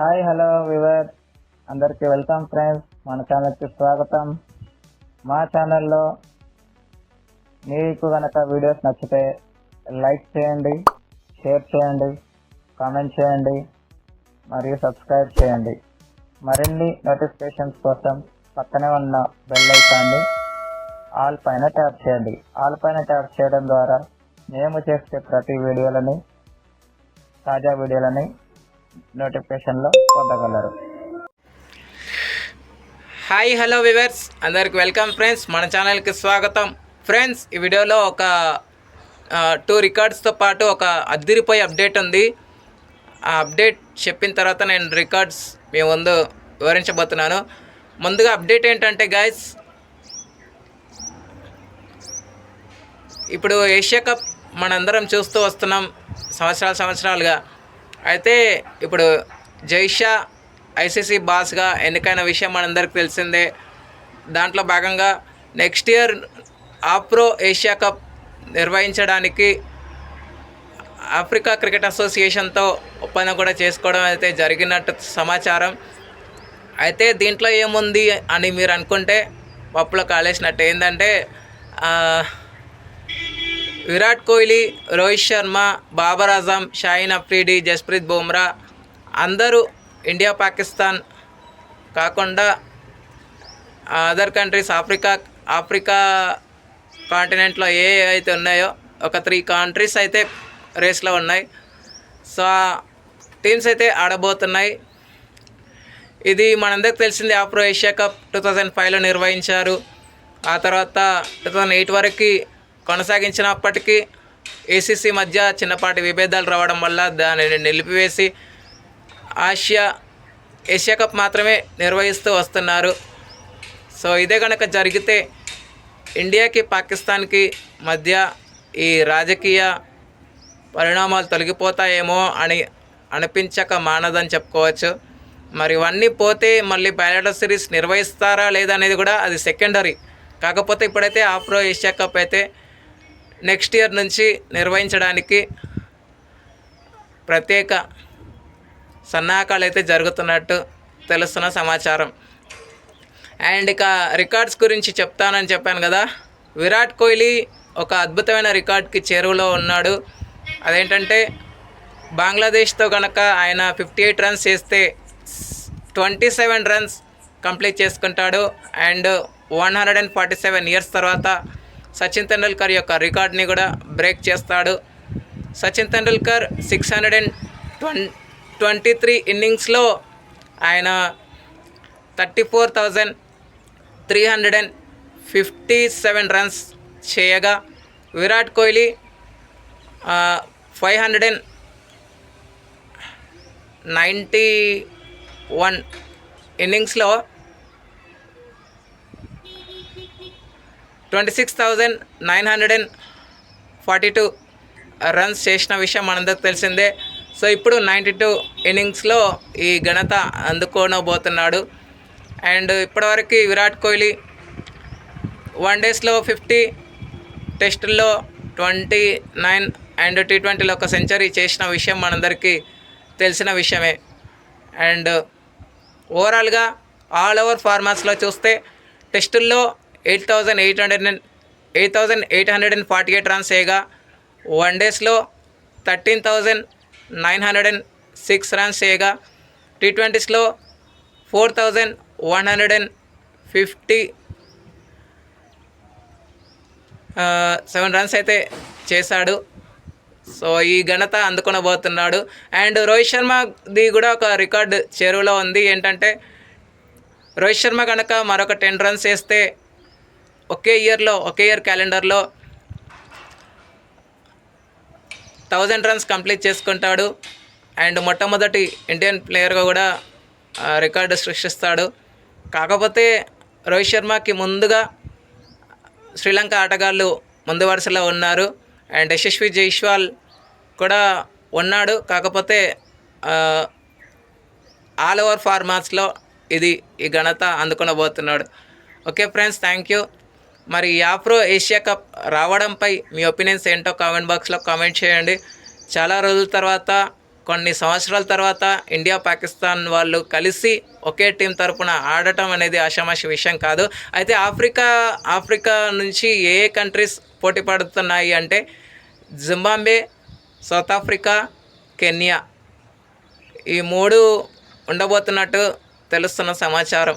Hi hello viewer అందరికీ welcome friends మన ఛానల్కి స్వాగతం. మా ఛానల్లో మీకు కనుక వీడియోస్ నచ్చితే లైక్ చేయండి షేర్ చేయండి కామెంట్ చేయండి మరియు సబ్స్క్రైబ్ చేయండి. మరిన్ని నోటిఫికేషన్స్ కోసం పక్కనే ఉన్న బెల్ ఐకాన్ని ఆల్ పైన ట్యాప్ చేయండి. ఆల్ పైన ట్యాప్ చేయడం ద్వారా మేము చేసే ప్రతి వీడియోలని తాజా వీడియోలని నోటిఫికేషన్లో పొందగలరు. Hi hello viewers. అందరికి వెల్కమ్ ఫ్రెండ్స్. మన ఛానల్కి స్వాగతం. ఫ్రెండ్స్ ఈ వీడియోలో ఒక టూ రికార్డ్స్తో పాటు ఒక అద్దిరిపోయి అప్డేట్ ఉంది. ఆ అప్డేట్ చెప్పిన తర్వాత నేను రికార్డ్స్ మీ ముందు వివరించబోతున్నాను. ముందుగా అప్డేట్ ఏంటంటే గాయస్ ఇప్పుడు ఏషియా కప్ మనందరం చూస్తూ వస్తున్నాం సంవత్సరాలు సంవత్సరాలుగా. అయితే ఇప్పుడు జైషా ఐసీసీ బాస్గా ఎన్నికైన విషయం మనందరికి తెలిసిందే. దాంట్లో భాగంగా next year Afro Asia cup నిర్వహించడానికి ఆఫ్రికా క్రికెట్ అసోసియేషన్తో ఒప్పందం కూడా చేసుకోవడం అయితే జరిగినట్టు సమాచారం. అయితే దీంట్లో ఏముంది అని మీరు అనుకుంటే పప్పులో కాలేసినట్టు. ఏంటంటే విరాట్ కోహ్లీ రోహిత్ శర్మ బాబర్ అజమ్ షాయిన్ అఫ్రీడి జస్ప్రీత్ బుమ్రా అందరూ ఇండియా పాకిస్తాన్ కాకుండా అదర్ కంట్రీస్ ఆఫ్రికా ఆఫ్రికా కాంటినెంట్లో ఏ అయితే ఉన్నాయో ఒక త్రీ కంట్రీస్ అయితే రేస్లో ఉన్నాయి. సో టీమ్స్ అయితే ఆడబోతున్నాయి. ఇది మనందరికి తెలిసింది Afro Asia cup two thousand ఫైవ్లో నిర్వహించారు. ఆ తర్వాత టూ థౌజండ్ ఎయిట్ వరకు కొనసాగించినప్పటికీ ఏసీసీ మధ్య చిన్నపాటి విభేదాలు రావడం వల్ల దానిని నిలిపివేసి ఆసియా ఏషియా కప్ మాత్రమే నిర్వహిస్తూ వస్తున్నారు. సో ఇదే కనుక జరిగితే ఇండియాకి పాకిస్తాన్కి మధ్య ఈ రాజకీయ పరిణామాలు తొలగిపోతాయేమో అని అనిపించక మానదని చెప్పుకోవచ్చు. మరి ఇవన్నీ పోతే మళ్ళీ బ్యాలెటర్ సిరీస్ నిర్వహిస్తారా లేదా అనేది కూడా అది సెకండరీ. కాకపోతే ఇప్పుడైతే ఆఫ్రో ఏషియా కప్ అయితే నెక్స్ట్ ఇయర్ నుంచి నిర్వహించడానికి ప్రత్యేక సన్నాహకాలు అయితే జరుగుతున్నట్టు తెలుస్తున్న సమాచారం. అండ్ ఇక రికార్డ్స్ గురించి చెప్తానని చెప్పాను కదా విరాట్ కోహ్లీ ఒక అద్భుతమైన రికార్డ్కి చేరువలో ఉన్నాడు. అదేంటంటే బంగ్లాదేశ్తో కనుక ఆయన ఫిఫ్టీ ఎయిట్ రన్స్ చేస్తే ట్వంటీ సెవెన్ రన్స్ కంప్లీట్ చేసుకుంటాడు. And one hundred and forty seven years తర్వాత సచిన్ టెండూల్కర్ యొక్క రికార్డ్ని కూడా బ్రేక్ చేస్తాడు. Sachin Tendulkar six hundred and twen twenty three ఇన్నింగ్స్లో ఆయన thirty four thousand three hundred and fifty seven runs చేయగా Virat Kohli five hundred and ninety one ఇన్నింగ్స్లో twenty six thousand nine hundred and forty two runs చేసిన విషయం మనందరికి తెలిసిందే. So ఇప్పుడు ninety two ఇన్నింగ్స్లో ఈ ఘనత అందుకోనబోతున్నాడు. అండ్ ఇప్పటివరకు విరాట్ కోహ్లీ వన్ డేస్లో ఫిఫ్టీ టెస్టుల్లో ట్వంటీ నైన్ అండ్ టీ ట్వంటీలో ఒక సెంచరీ చేసిన విషయం మనందరికీ తెలిసిన విషయమే. అండ్ ఓవరాల్గా ఆల్ ఓవర్ ఫార్మాట్స్లో చూస్తే టెస్టుల్లో eight thousand eight hundred and eight thousand eight hundred and forty eight runs చేయగా వన్ డేస్లో thirteen thousand nine hundred and six runs చేయగా T ట్వంటీస్లో four thousand one hundred and fifty seven runs అయితే చేశాడు. So ఈ ఘనత అందుకొనబోతున్నాడు. And Rohit శర్మది కూడా ఒక record చెరువులో ఉంది. ఏంటంటే రోహిత్ శర్మ కనుక మరొక టెన్ రన్స్ వేస్తే ఒకే ఇయర్లో ఒకే ఇయర్ క్యాలెండర్లో థౌజండ్ రన్స్ కంప్లీట్ చేసుకుంటాడు. అండ్ మొట్టమొదటి ఇండియన్ ప్లేయర్గా కూడా రికార్డు సృష్టిస్తాడు. కాకపోతే రోహిత్ శర్మకి ముందుగా శ్రీలంక ఆటగాళ్ళు ముందు వరుసలో ఉన్నారు. అండ్ యశస్వి జైస్వాల్ కూడా ఉన్నాడు. కాకపోతే ఆల్ ఓవర్ ఫార్మాట్స్లో ఇది ఈ ఘనత అందుకునబోతున్నాడు. Okay friends thank you. మరి ఈ ఆఫ్రో ఏషియా కప్ రావడంపై మీ ఒపీనియన్స్ ఏంటో కామెంట్ బాక్స్లో కామెంట్ చేయండి. చాలా రోజుల తర్వాత కొన్ని సంవత్సరాల తర్వాత ఇండియా పాకిస్తాన్ వాళ్ళు కలిసి ఒకే టీం తరపున ఆడటం అనేది ఆషామాషి విషయం కాదు. అయితే ఆఫ్రికా ఆఫ్రికా నుంచి ఏ ఏ కంట్రీస్ పోటీ పడుతున్నాయి అంటే జింబాంబే సౌత్ ఆఫ్రికా కెన్యా. ఈ మూడు ఉండబోతున్నట్టు తెలుస్తున్న సమాచారం.